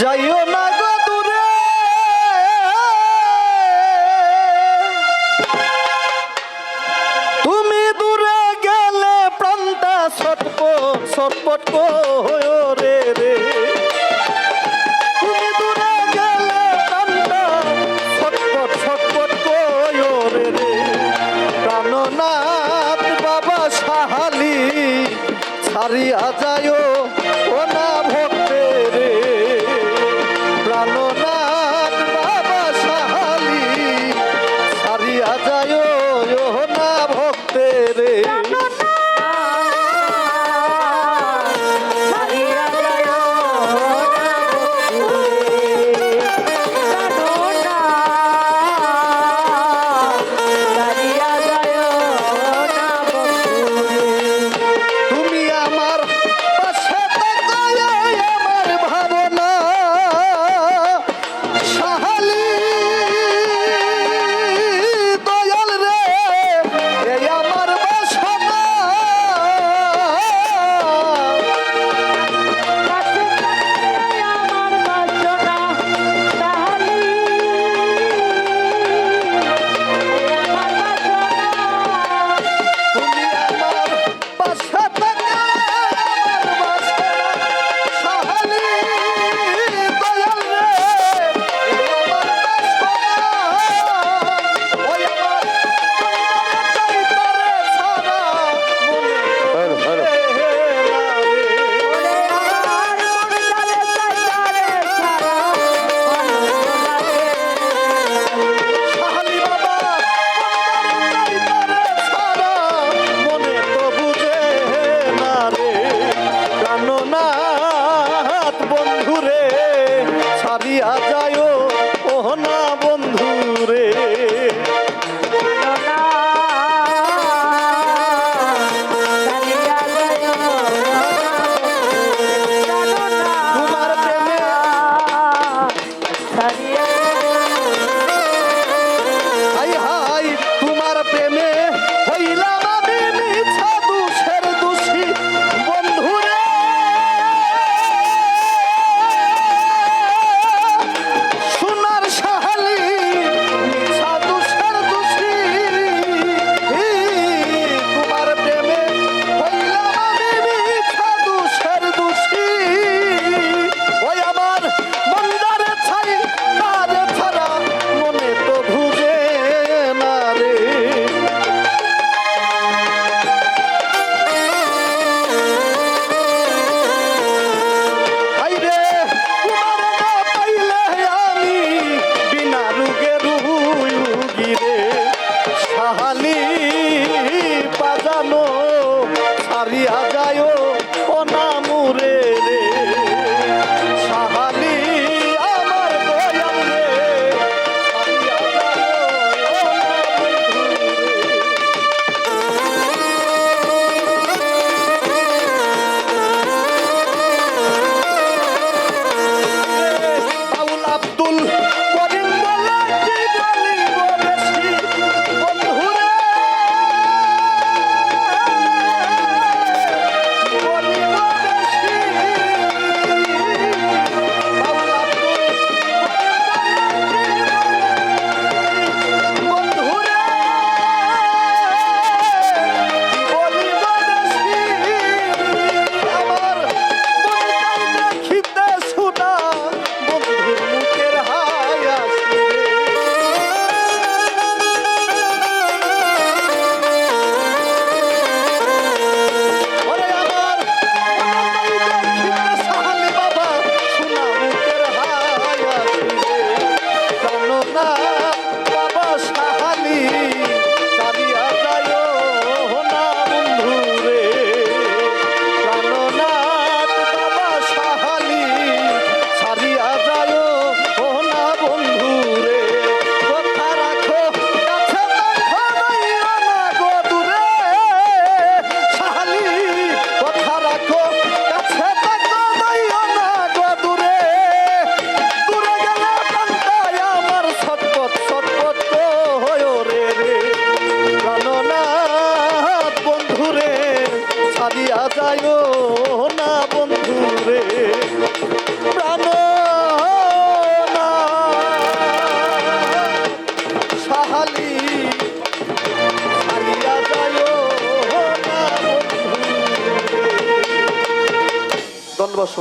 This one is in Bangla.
যাইও না গো দূরে। তুমি দূরে গেলে প্রান্তা ছটপট ছটপট হয়ে রে রে। তুমি দূরে গেলে প্রান্তা ছটপট ছটপট রে রে। যায় না বন্ধু রে প্রাণ